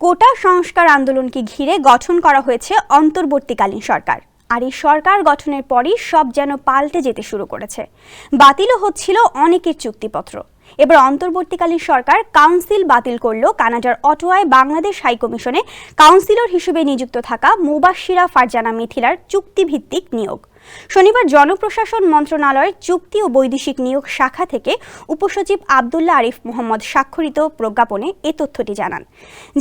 কোটা সংস্কার আন্দোলনকে ঘিরে গঠন করা হয়েছে অন্তর্বর্তীকালীন সরকার। আর এই সরকার গঠনের পরই সব যেন পাল্টে যেতে শুরু করেছে। বাতিলও হচ্ছিল অনেকের চুক্তিপত্র। এবার অন্তর্বর্তীকালীন সরকার কাউন্সিল বাতিল করল কানাডার অটোয়ায় বাংলাদেশ হাইকমিশনে কাউন্সিলর হিসেবে নিযুক্ত থাকা মুবাশিরা ফারজানা মিথিলার চুক্তিভিত্তিক নিয়োগ। শনিবার জনপ্রশাসন মন্ত্রণালয়ের চুক্তি ও বৈদেশিক নিয়োগ শাখা থেকে উপসচিব আবদুল্লাহ আরিফ মোহাম্মদ স্বাক্ষরিত প্রজ্ঞাপনে এ তথ্যটি জানান।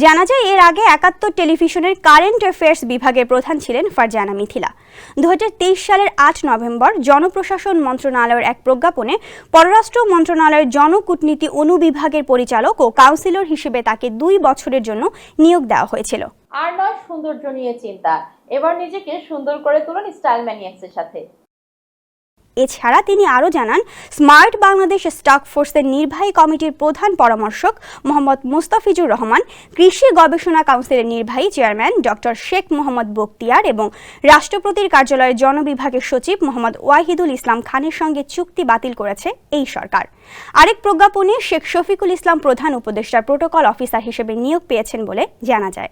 জানা যায়, এর আগে একাত্তর টেলিভিশনের কারেন্ট অ্যাফেয়ার্স বিভাগের প্রধান ছিলেন ফারজানা মিথিলা। দু হাজার তেইশ সালের আট নভেম্বর জনপ্রশাসন মন্ত্রণালয়ের এক প্রজ্ঞাপনে পররাষ্ট্র মন্ত্রণালয়ের জনকূটনীতি অনুবিভাগের পরিচালক ও কাউন্সিলর হিসেবে তাকে দুই বছরের জন্য নিয়োগ দেওয়া হয়েছিল। আর নয়, সৌন্দর্য নিয়ে চিন্তা। এবার নিজেকে সুন্দর করে তুলুন স্টাইল ম্যানিয়াক্সের সাথে। এছাড়া তিনি আরও জানান, স্মার্ট বাংলাদেশ স্টক ফোর্সের নির্বাহী কমিটির প্রধান পরামর্শক মোহাম্মদ মুস্তাফিজুর রহমান, কৃষি গবেষণা কাউন্সিলের নির্বাহী চেয়ারম্যান ডক্টর শেখ মোহাম্মদ বক্তিয়ার এবং রাষ্ট্রপতির কার্যালয়ের জনবিভাগের সচিব মোহাম্মদ ওয়াহিদুল ইসলাম খানের সঙ্গে চুক্তি বাতিল করেছে এই সরকার। আরেক প্রজ্ঞাপনে শেখ শফিকুল ইসলাম প্রধান উপদেষ্টার প্রোটোকল অফিসার হিসেবে নিয়োগ পেয়েছেন বলে জানা যায়।